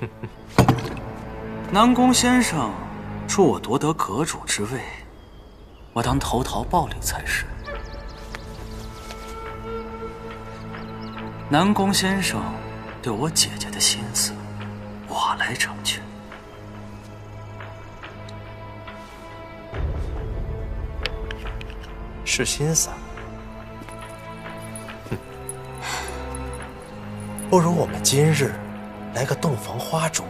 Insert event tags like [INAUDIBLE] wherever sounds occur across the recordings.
[LAUGHS] 南宫先生助我夺得阁主之位，我当投桃报李才是。南宫先生对我姐姐的心思，我来成全。是心散。哼，[LAUGHS] 不如我们今日来个洞房花烛，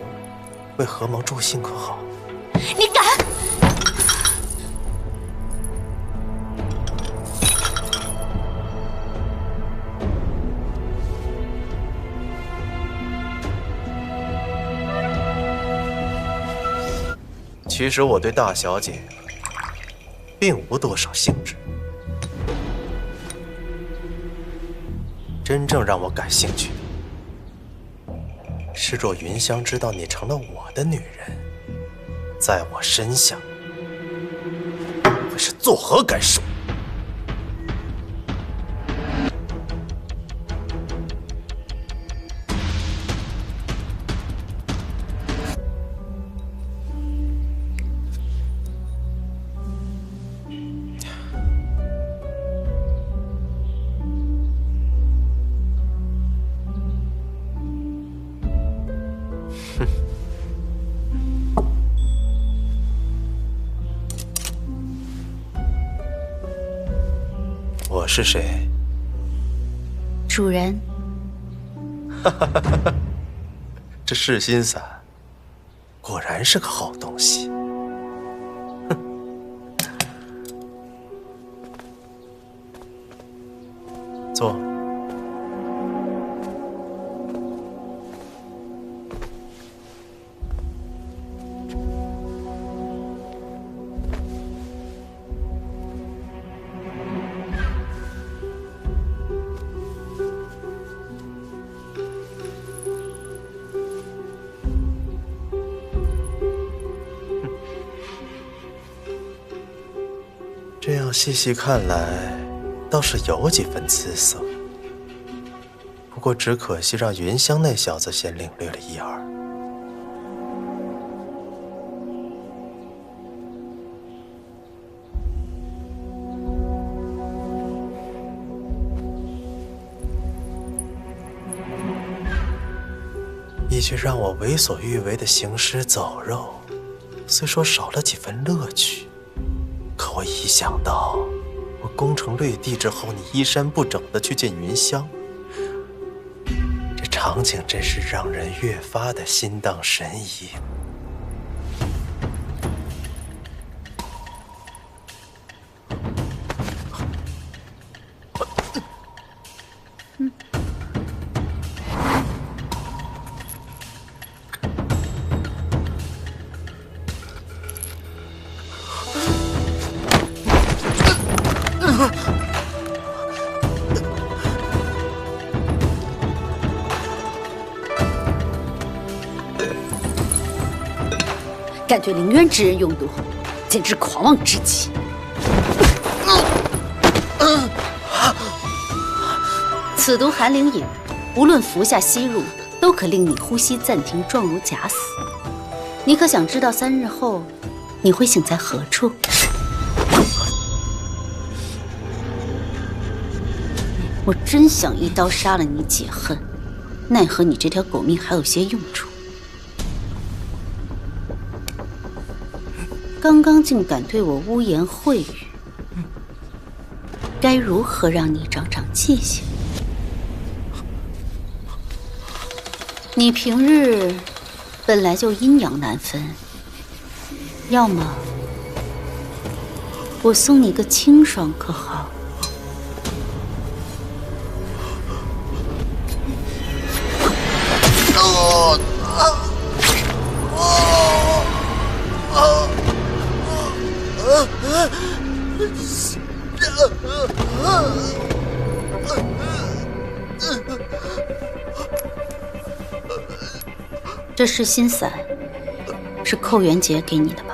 为何盟助兴，可好？你敢！其实我对大小姐并无多少兴致。真正让我感兴趣的，是若云香知道你成了我的女人，在我身下会是作何感受？[LAUGHS] 我是谁？主人。哈哈哈哈这噬心散果然是个好东西。哼，[LAUGHS] 坐。这样细细看来，倒是有几分姿色。不过只可惜让云香那小子先领略了一二。一曲让我为所欲为的行尸走肉，虽说少了几分乐趣。我一想到我攻城略地之后，你衣衫不整的去见云香，这场景真是让人越发的心荡神怡。敢对凌渊之人用毒，简直狂妄至极！此毒寒灵饮，无论服下吸入，都可令你呼吸暂停，状如假死。你可想知道三日后你会醒在何处？我真想一刀杀了你解恨，奈何你这条狗命还有些用处。刚刚竟敢对我污言秽语，该如何让你长长记性？你平日本来就阴阳难分，要么我送你个清爽，可好？这噬心散，是寇元杰给你的吧？